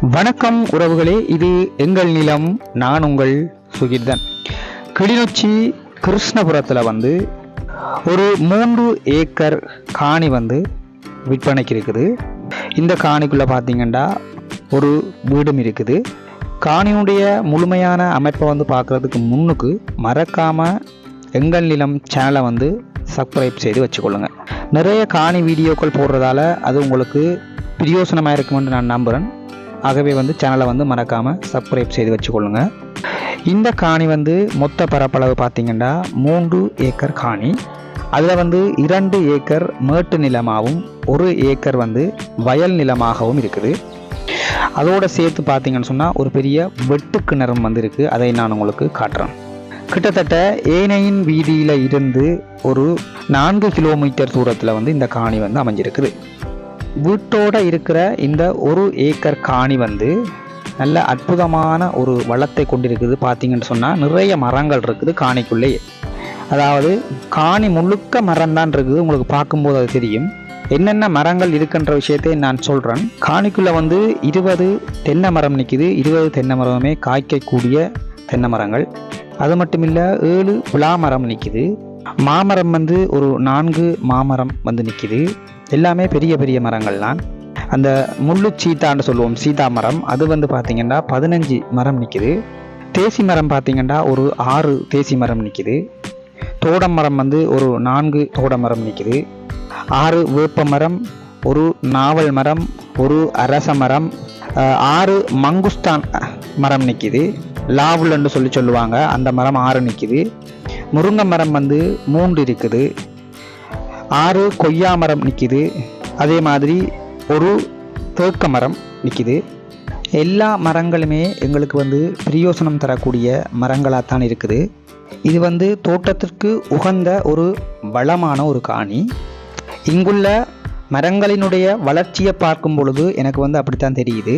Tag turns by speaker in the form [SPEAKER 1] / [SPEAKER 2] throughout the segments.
[SPEAKER 1] வணக்கம் உறவுகளே இது எங்கள் நிலம் நான் உங்கள் சுகிர்தன். கிளிநொச்சி கிருஷ்ணபுரத்தில் வந்து ஒரு மூன்று ஏக்கர் காணி வந்து விற்பனைக்கு இருக்குது இந்த காணிக்குள்ளே பார்த்தீங்கன்னா ஒரு வீடும் இருக்குது. காணியுடைய முழுமையான அமைப்பை வந்து பார்க்குறதுக்கு முன்னுக்கு மறக்காமல் எங்கள் நிலம் சேனலை வந்து சப்ஸ்கிரைப் செய்து வச்சுக்கொள்ளுங்க. நிறைய காணி வீடியோக்கள் போடுறதால அது உங்களுக்கு பிரயோசனமாக இருக்குமென்று நான் நம்புகிறேன் ஆகவே வந்து சேனலை வந்து மறக்காமல் சப்ஸ்கிரைப் செய்து வச்சுக்கொள்ளுங்க. இந்த காணி வந்து மொத்த பரப்பளவு பார்த்தீங்கன்னா மூன்று ஏக்கர் காணி. அதில் வந்து இரண்டு ஏக்கர் மேட்டு நிலமாகவும் ஒரு ஏக்கர் வந்து வயல் நிலமாகவும் இருக்குது. அதோட சேர்த்து பார்த்தீங்கன்னு சொன்னால் ஒரு பெரிய வெட்டு கிணறும் வந்து இருக்குது அதை நான் உங்களுக்கு காட்டுறேன். கிட்டத்தட்ட ஏனையின் வீதியில் இருந்து ஒரு நான்கு கிலோமீட்டர் தூரத்தில் வந்து இந்த காணி வந்து அமைஞ்சிருக்குது. வீட்டோட இருக்கிற இந்த ஒரு ஏக்கர் காணி வந்து நல்ல அற்புதமான ஒரு வளத்தை கொண்டிருக்குது. பார்த்தீங்கன்னு சொன்னால் நிறைய மரங்கள் இருக்குது காணிக்குள்ளேயே அதாவது காணி முழுக்க மரம் தான் இருக்குது. உங்களுக்கு பார்க்கும்போது அது தெரியும். என்னென்ன மரங்கள் இருக்குன்ற விஷயத்தை நான் சொல்கிறேன் காணிக்குள்ளே வந்து இருபது தென்னை மரம் நிற்கிது இருபது தென்னை மரமே காய்க்கக்கூடிய தென்னை மரங்கள். அது மட்டும் இல்லை ஏழு விழா மரம் நிற்கிது மாமரம் வந்து ஒரு நான்கு மாமரம் வந்து நிற்கிது எல்லாமே பெரிய பெரிய மரங்கள் தான் அந்த முள்ளு சீத்தான்னு சொல்லுவோம் சீதா மரம். அது வந்து பார்த்திங்கன்னா பதினஞ்சு மரம் நிற்கிது தேசி மரம் பார்த்திங்கன்னா ஒரு ஆறு தேசி மரம் நிற்கிது தோடம் மரம் வந்து ஒரு நான்கு தோட மரம் நிற்கிது ஆறு வேப்ப மரம் ஒரு நாவல் மரம் ஒரு அரச மரம் ஆறு மங்குஸ்தான் மரம் நிற்கிது லாவுலன்னு சொல்லி சொல்லுவாங்க அந்த மரம் ஆறு நிற்கிது முருங்கை மரம் வந்து மூன்று இருக்குது. ஆறு கொய்யா மரம் நிற்கிது அதே மாதிரி ஒரு தேக்க மரம் நிற்கிது எல்லா மரங்களுமே எங்களுக்கு வந்து பிரயோசனம் தரக்கூடிய மரங்களாக தான் இருக்குது. இது வந்து தோட்டத்திற்கு உகந்த ஒரு வளமான ஒரு காணி. இங்குள்ள மரங்களினுடைய வளர்ச்சியை பார்க்கும் பொழுது எனக்கு வந்து அப்படித்தான் தெரியுது.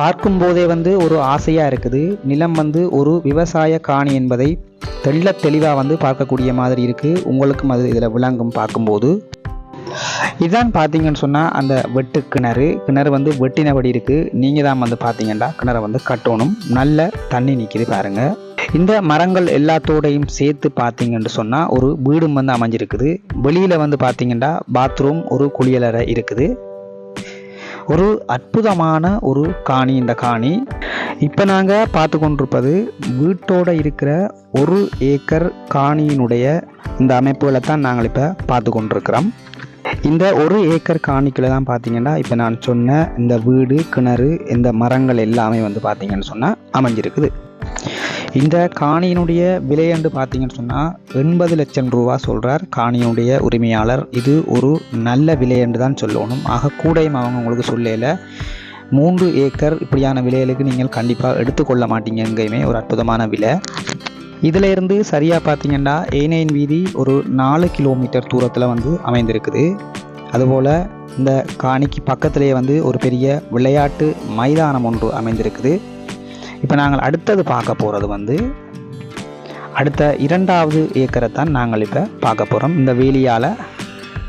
[SPEAKER 1] பார்க்கும்போதே வந்து ஒரு ஆசையாக இருக்குது. நிலம் வந்து ஒரு விவசாய காணி என்பதை தெள்ள தெளிவாக வந்து பார்க்கக்கூடிய மாதிரி இருக்குது உங்களுக்கும் அது இதில் விளங்கும் பார்க்கும்போது. இதான் பார்த்தீங்கன்னு சொன்னால் அந்த வெட்டு கிணறு. கிணறு வந்து வெட்டினபடி இருக்குது நீங்கள் தான் வந்து பார்த்தீங்கன்னா கிணறு வந்து கட்டணும். நல்ல தண்ணி நிற்கிது பாருங்கள் இந்த மரங்கள் எல்லாத்தோடையும் சேர்த்து பார்த்தீங்கன்னு சொன்னால் ஒரு வீடும் வந்து அமைஞ்சிருக்குது. வெளியில் வந்து பார்த்தீங்கன்னா பாத்ரூம் ஒரு குளியலறை இருக்குது. ஒரு அற்புதமான ஒரு காணி இந்த காணி. இப்போ நாங்கள் பார்த்து கொண்டிருப்பது வீட்டோட இருக்கிற ஒரு ஏக்கர் காணியினுடைய இந்த அமைப்புகளை தான் நாங்கள் இப்போ பார்த்து கொண்டிருக்கிறோம். இந்த ஒரு ஏக்கர் காணிக்கில் தான் பார்த்தீங்கன்னா இப்போ நான் சொன்ன இந்த வீடு கிணறு இந்த மரங்கள் எல்லாமே வந்து பார்த்தீங்கன்னு சொன்னால் அமைஞ்சிருக்குது. இந்த காணியினுடைய விலையண்டு பார்த்தீங்கன்னு சொன்னால் எண்பது லட்சம் ரூபா சொல்கிறார் காணியினுடைய உரிமையாளர். இது ஒரு நல்ல விலையண்டு தான் சொல்லணும். ஆக கூடையும் அவங்க உங்களுக்கு சொல்லல. மூன்று ஏக்கர் இப்படியான விலைகளுக்கு நீங்கள் கண்டிப்பாக எடுத்துக்கொள்ள மாட்டீங்க எங்கேயுமே ஒரு அற்புதமான விலை. இதில் இருந்து சரியாக பார்த்தீங்கன்னா ஏனையின் வீதி ஒரு நாலு கிலோமீட்டர் தூரத்தில் வந்து அமைந்திருக்குது. அதுபோல் இந்த காணிக்கு பக்கத்திலேயே வந்து ஒரு பெரிய விளையாட்டு மைதானம் ஒன்று அமைந்திருக்குது. இப்போ நாங்கள் அடுத்தது பார்க்க போகிறது வந்து அடுத்த இரண்டாவது ஏக்கரை தான் நாங்கள் இப்போ பார்க்க போகிறோம் இந்த வேலியால்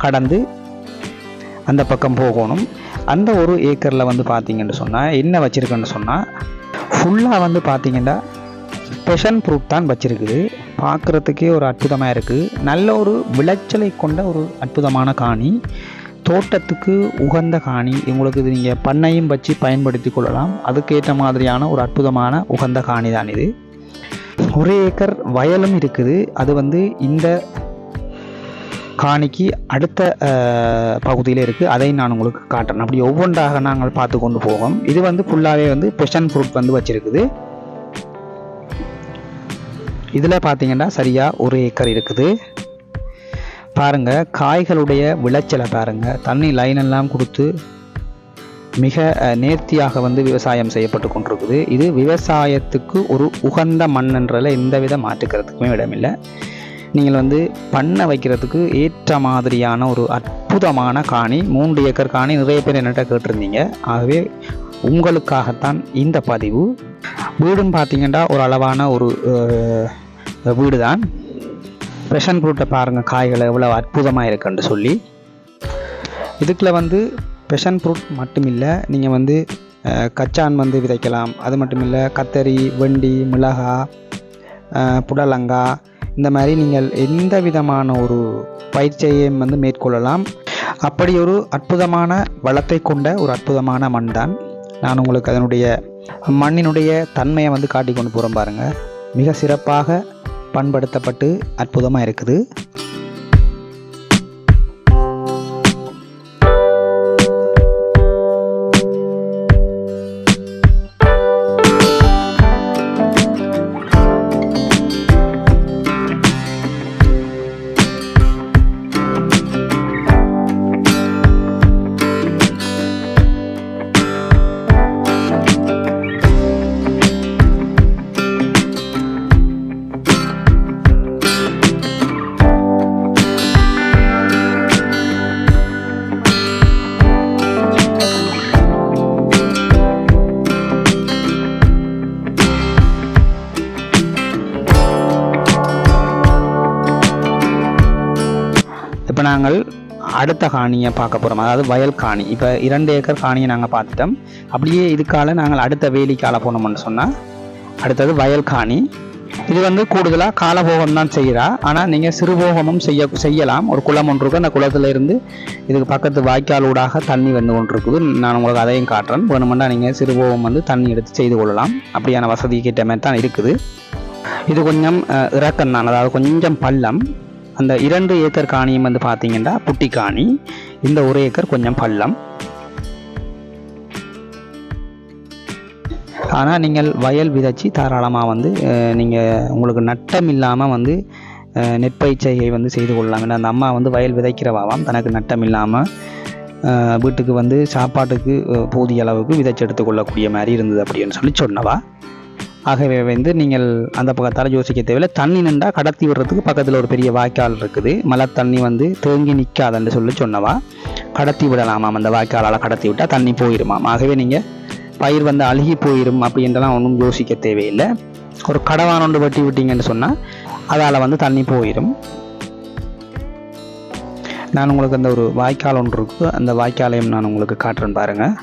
[SPEAKER 1] கடந்து அந்த பக்கம் போகணும். அந்த ஒரு ஏக்கரில் வந்து பார்த்தீங்கன்னு சொன்னால் என்ன வச்சுருக்கேன்னு சொன்னால் ஃபுல்லாக வந்து பார்த்தீங்கன்னா பெஷன் ப்ரூஃப் தான் வச்சுருக்குது. பார்க்குறதுக்கே ஒரு அற்புதமாக இருக்குது நல்ல ஒரு விளைச்சலை கொண்ட ஒரு அற்புதமான காணி. தோட்டத்துக்கு உகந்த காணி. உங்களுக்கு இது நீங்கள் பண்ணையும் வச்சு பயன்படுத்தி கொள்ளலாம். அதுக்கேற்ற மாதிரியான ஒரு அற்புதமான உகந்த காணி தான் இது. ஒரு ஏக்கர் வயலும் இருக்குது. அது வந்து இந்த காணிக்கு அடுத்த பகுதியில் இருக்குது அதை நான் உங்களுக்கு காட்டுறேன். அப்படி ஒவ்வொன்றாக நாங்கள் பார்த்து கொண்டு போவோம். இது வந்து ஃபுல்லாகவே வந்து பெஷன் ஃப்ரூட் வந்து வச்சுருக்குது. இதில் பார்த்தீங்கன்னா சரியாக ஒரு ஏக்கர் இருக்குது. பாருங்கள் காய்களுடைய விளைச்சலை பாருங்கள் தண்ணி லைன் எல்லாம் கொடுத்து மிக நேர்த்தியாக வந்து விவசாயம் செய்யப்பட்டு கொண்டிருக்குது. இது விவசாயத்துக்கு ஒரு உகந்த மண்ணுன்றதில் எந்தவித மாற்றுக்கிறதுக்குமே இடமில்லை. நீங்கள் வந்து பண்ண வைக்கிறதுக்கு ஏற்ற மாதிரியான ஒரு அற்புதமான காணி மூன்று ஏக்கர் காணி நிறைய பேர் என்னட்ட கேட்டிருந்தீங்க. ஆகவே உங்களுக்காகத்தான் இந்த பதிவு. வீடும் பார்த்தீங்கன்னா ஒரு அளவான ஒரு வீடு தான் பெஷன் ஃப்ரூட்டை பாருங்கள் காய்கள் எவ்வளோ அற்புதமாக இருக்குன்னு சொல்லி. இதுக்குள்ள வந்து பெஷன் ஃப்ரூட் மட்டும் இல்லை நீங்கள் வந்து கச்சான் வந்து விதைக்கலாம். அது மட்டும் இல்லை கத்தரி வெண்டி மிளகா புடலங்கா இந்த மாதிரி நீங்கள் எந்த விதமான ஒரு பயிற்சியையும் வந்து மேற்கொள்ளலாம். அப்படி ஒரு அற்புதமான வளத்தை கொண்ட ஒரு அற்புதமான மண் தான். நான் உங்களுக்கு அதனுடைய மண்ணினுடைய தன்மையை வந்து காட்டி கொண்டு போகிறேன் பாருங்கள் மிக சிறப்பாக பண்படுத்தப்பட்டு அற்புதமாக இருக்குது நாங்கள் அடுத்த காணியை பார்க்க போகிறோம் அதாவது வயல் காணி. இப்போ இரண்டு ஏக்கர் காணியை நாங்கள் பார்த்துட்டோம். அப்படியே இதுக்கால நாங்கள் அடுத்த வேலிக்கால போனோம்னு சொன்னால் அடுத்தது வயல் காணி. இது வந்து கூடுதலாக காலபோகம் தான் செய்கிறா ஆனால் நீங்கள் சிறுபோகமும் செய்ய செய்யலாம். ஒரு குளம் ஒன்று இருக்குது அந்த குளத்துல இருந்து இதுக்கு பக்கத்து வாய்க்கால் ஊடாக தண்ணி வந்து கொண்டு இருக்குது. நான் உங்களுக்கு அதையும் காட்டுறேன். வேணுமெண்டா நீங்கள் சிறுபோகம் வந்து தண்ணி எடுத்து செய்து கொள்ளலாம். அப்படியான வசதி கிட்ட மாதிரி தான் இருக்குது. இது கொஞ்சம் அஹ், இறக்கம் தான் அதாவது கொஞ்சம் பள்ளம். அந்த இரண்டு ஏக்கர் காணியும் வந்து பார்த்தீங்கன்னா புட்டி காணி இந்த ஒரு ஏக்கர் கொஞ்சம் பள்ளம். ஆனால் நீங்கள் வயல் விதைச்சி தாராளமாக வந்து நீங்கள் உங்களுக்கு நட்டம் இல்லாமல் வந்து நெற்பயிற்சியை வந்து செய்து கொள்ளலாம். ஏன்னா அந்த அம்மா வந்து வயல் விதைக்கிறவாவாம் தனக்கு நட்டம் இல்லாமல் வீட்டுக்கு வந்து சாப்பாட்டுக்கு போதிய அளவுக்கு விதைச்சு எடுத்துக்கொள்ளக்கூடிய மாதிரி இருந்தது அப்படின்னு சொல்லி சொன்னவா. ஆகவே வந்து நீங்கள் அந்த பக்கத்தால் யோசிக்க தேவையில்லை. தண்ணி நின்றா கடத்தி விடுறதுக்கு பக்கத்தில் ஒரு பெரிய வாய்க்கால் இருக்குது. மழை தண்ணி வந்து தேங்கி நிற்காதுன்னு சொல்லி சொன்னவா. கடத்தி விடலாமாம் அந்த வாய்க்காலால் கடத்தி விட்டால் தண்ணி போயிருமாம். ஆகவே நீங்கள் பயிர் வந்து அழுகி போயிடும் அப்படின்றலாம் ஒன்றும் யோசிக்க தேவையில்லை. ஒரு கடவான் ஒன்று வெட்டி விட்டீங்கன்னு சொன்னால் அதால் வந்து தண்ணி போயிடும் நான் உங்களுக்கு அந்த ஒரு வாய்க்கால் ஒன்று இருக்கு. அந்த வாய்க்காலையும் நான் உங்களுக்கு காட்டுறேன் பாருங்கள்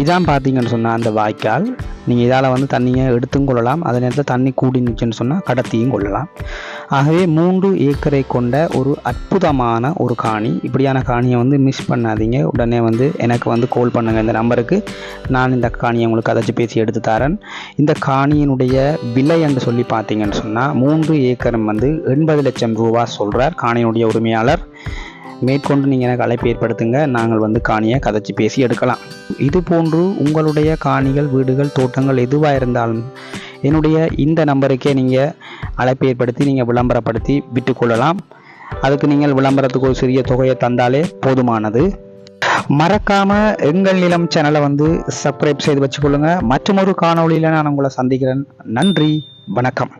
[SPEAKER 1] இதான் பார்த்தீங்கன்னு சொன்னால் அந்த வாய்க்கால். நீங்கள் இதால் வந்து தண்ணியை எடுத்தும் கொள்ளலாம். அதே நேரத்தில் தண்ணி கூடி நிச்சுன்னு சொன்னால் கடத்தியும் கொள்ளலாம். ஆகவே மூன்று ஏக்கரை கொண்ட ஒரு அற்புதமான ஒரு காணி. இப்படியான காணியை வந்து மிஸ் பண்ணாதீங்க. உடனே வந்து எனக்கு வந்து கால் பண்ணுங்கள் இந்த நம்பருக்கு. நான் இந்த காணியை உங்களுக்கு அதைச்சி பேசி எடுத்து தரேன். இந்த காணியினுடைய விலை என்று சொல்லி பார்த்தீங்கன்னு சொன்னால் மூன்று ஏக்கரும் வந்து எண்பது லட்சம் ரூபா சொல்கிறார் காணியினுடைய உரிமையாளர். மேற்கொண்டு நீங்கள் எனக்கு அழைப்பு ஏற்படுத்துங்க. நாங்கள் வந்து காணியை கதைச்சி பேசி எடுக்கலாம். இது போன்று உங்களுடைய காணிகள் வீடுகள் தோட்டங்கள் எதுவாக இருந்தாலும் என்னுடைய இந்த நம்பருக்கே நீங்கள் அழைப்பு ஏற்படுத்தி நீங்கள் விளம்பரப்படுத்தி விட்டுக்கொள்ளலாம் அதுக்கு நீங்கள் விளம்பரத்துக்கு ஒரு சிறிய தொகையை தந்தாலே போதுமானது. மறக்காம எங்கள் நிலம் சேனலை வந்து சப்ஸ்கிரைப் செய்து வச்சுக்கொள்ளுங்க. மற்றொரு காணொளியில் நான் உங்களை சந்திக்கிறேன். நன்றி. வணக்கம்.